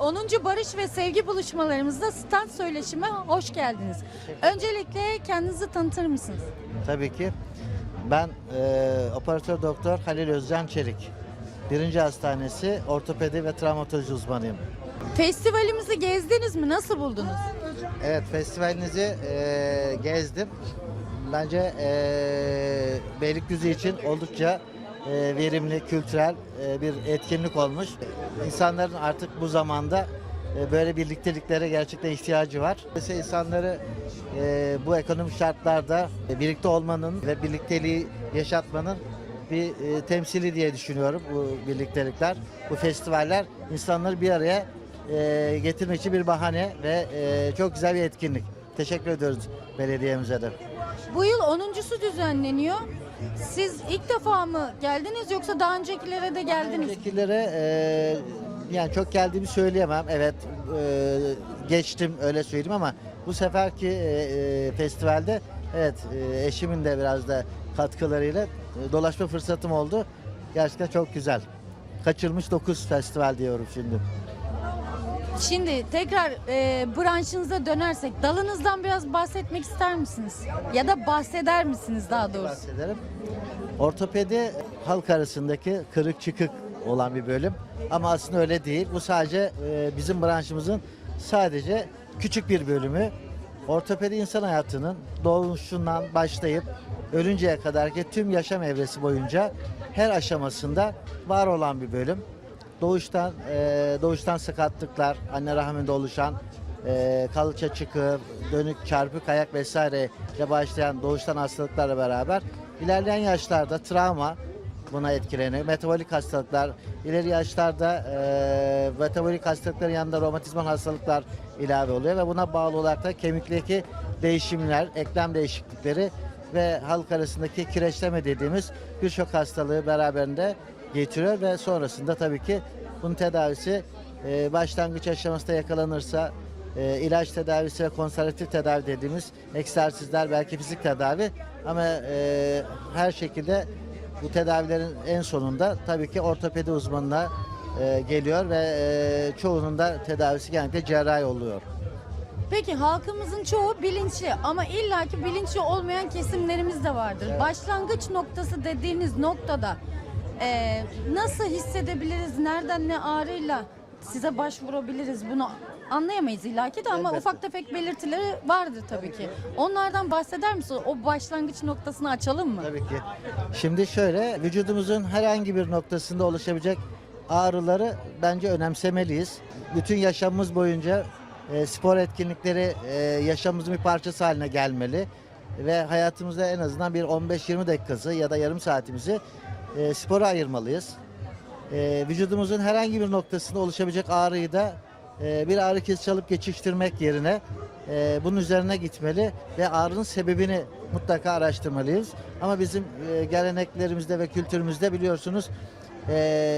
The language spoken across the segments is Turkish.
10. Barış ve Sevgi buluşmalarımızda stand söyleşime hoş geldiniz. Öncelikle kendinizi tanıtır mısınız? Tabii ki. Ben e, operatör doktor Halil Özcan Çelik. Birinci hastanesi ortopedi ve travmatoloji uzmanıyım. Festivalimizi gezdiniz mi? Nasıl buldunuz? Evet festivalinizi e, gezdim. Bence e, Beylikdüzü için oldukça verimli, kültürel e, bir etkinlik olmuş. İnsanların artık bu zamanda e, böyle birlikteliklere gerçekten ihtiyacı var. Mesela insanları e, bu ekonomik şartlarda e, birlikte olmanın ve birlikteliği yaşatmanın bir e, temsili diye düşünüyorum bu birliktelikler. Bu festivaller insanları bir araya e, getirmek için bir bahane ve e, çok güzel bir etkinlik. Teşekkür ediyoruz belediyemize de. Bu yıl 10.sü düzenleniyor. Siz ilk defa mı geldiniz yoksa daha öncekilere de geldiniz? Öncekilere e, yani çok geldiğimi söyleyemem. Evet e, geçtim öyle söyleyeyim ama bu seferki e, e, festivalde evet e, eşimin de biraz da katkılarıyla e, dolaşma fırsatım oldu. Gerçekten çok güzel. Kaçırmış 9 festival diyorum şimdi. Şimdi tekrar e, branşınıza dönersek dalınızdan biraz bahsetmek ister misiniz? Ya da bahseder misiniz daha doğrusu? bahsederim. Ortopedi halk arasındaki kırık çıkık olan bir bölüm. Ama aslında öyle değil. Bu sadece e, bizim branşımızın sadece küçük bir bölümü. Ortopedi insan hayatının doğuşundan başlayıp ölünceye kadarki tüm yaşam evresi boyunca her aşamasında var olan bir bölüm. Doğuştan e, doğuştan sakatlıklar, anne rahminde oluşan e, kalça çıkığı, dönük çarpık ayak vesaire ile başlayan doğuştan hastalıklarla beraber ilerleyen yaşlarda travma buna etkileniyor. Metabolik hastalıklar, ileri yaşlarda e, metabolik hastalıkların yanında romatizmal hastalıklar ilave oluyor ve buna bağlı olarak da kemikteki değişimler, eklem değişiklikleri ve halk arasındaki kireçleme dediğimiz birçok hastalığı beraberinde getiriyor ve sonrasında tabii ki bunun tedavisi e, başlangıç aşamasında yakalanırsa e, ilaç tedavisi ve konservatif tedavi dediğimiz egzersizler belki fizik tedavi ama e, her şekilde bu tedavilerin en sonunda tabii ki ortopedi uzmanına e, geliyor ve e, çoğunun da tedavisi genellikle cerrahi oluyor. Peki halkımızın çoğu bilinçli ama illaki bilinçli olmayan kesimlerimiz de vardır. Başlangıç noktası dediğiniz noktada e, nasıl hissedebiliriz, nereden ne ağrıyla size başvurabiliriz bunu anlayamayız illaki de ama ufak tefek belirtileri vardır tabii ki. Onlardan bahseder misin? O başlangıç noktasını açalım mı? Tabii ki. Şimdi şöyle vücudumuzun herhangi bir noktasında oluşabilecek ağrıları bence önemsemeliyiz. Bütün yaşamımız boyunca e, spor etkinlikleri e, yaşamımızın bir parçası haline gelmeli ve hayatımızda en azından bir 15-20 dakikası ya da yarım saatimizi e, spora ayırmalıyız. E, vücudumuzun herhangi bir noktasında oluşabilecek ağrıyı da e, bir ağrı kesici alıp geçiştirmek yerine e, bunun üzerine gitmeli ve ağrının sebebini mutlaka araştırmalıyız. Ama bizim e, geleneklerimizde ve kültürümüzde biliyorsunuz e,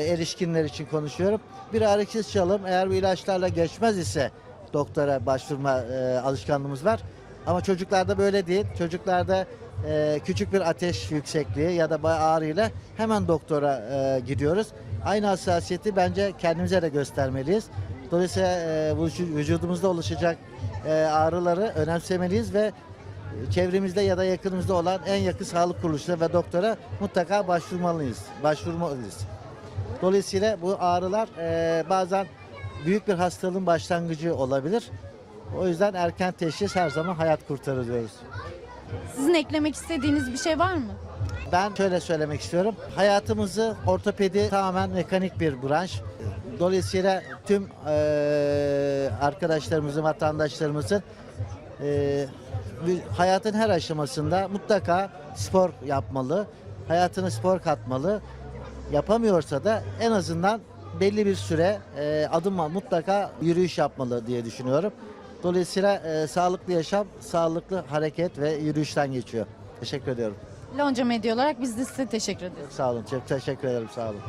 erişkinler için konuşuyorum. Bir ağrı kesici alım eğer bu ilaçlarla geçmez ise doktora başvurma e, alışkanlığımız var. Ama çocuklarda böyle değil. Çocuklarda e, küçük bir ateş yüksekliği ya da ağrıyla hemen doktora e, gidiyoruz. Aynı hassasiyeti bence kendimize de göstermeliyiz. Dolayısıyla e, vücudumuzda oluşacak e, ağrıları önemsemeliyiz ve çevremizde ya da yakınımızda olan en yakın sağlık kuruluşuna ve doktora mutlaka başvurmalıyız. Başvurmalıyız. Dolayısıyla bu ağrılar e, bazen büyük bir hastalığın başlangıcı olabilir. O yüzden erken teşhis her zaman hayat kurtarır diyoruz. Sizin eklemek istediğiniz bir şey var mı? Ben şöyle söylemek istiyorum. Hayatımızı ortopedi tamamen mekanik bir branş. Dolayısıyla tüm eee, arkadaşlarımızın, vatandaşlarımızın bir- hayatın her aşamasında mutlaka spor yapmalı. Hayatına spor katmalı. Yapamıyorsa da en azından belli bir süre eee adım mutlaka yürüyüş yapmalı diye düşünüyorum. Dolayısıyla eee, sağlıklı yaşam, sağlıklı hareket ve yürüyüşten geçiyor. Teşekkür ediyorum. Lonca Medya olarak biz de size teşekkür ederiz. Sağ olun. Çok teşekkür ederim. Sağ olun.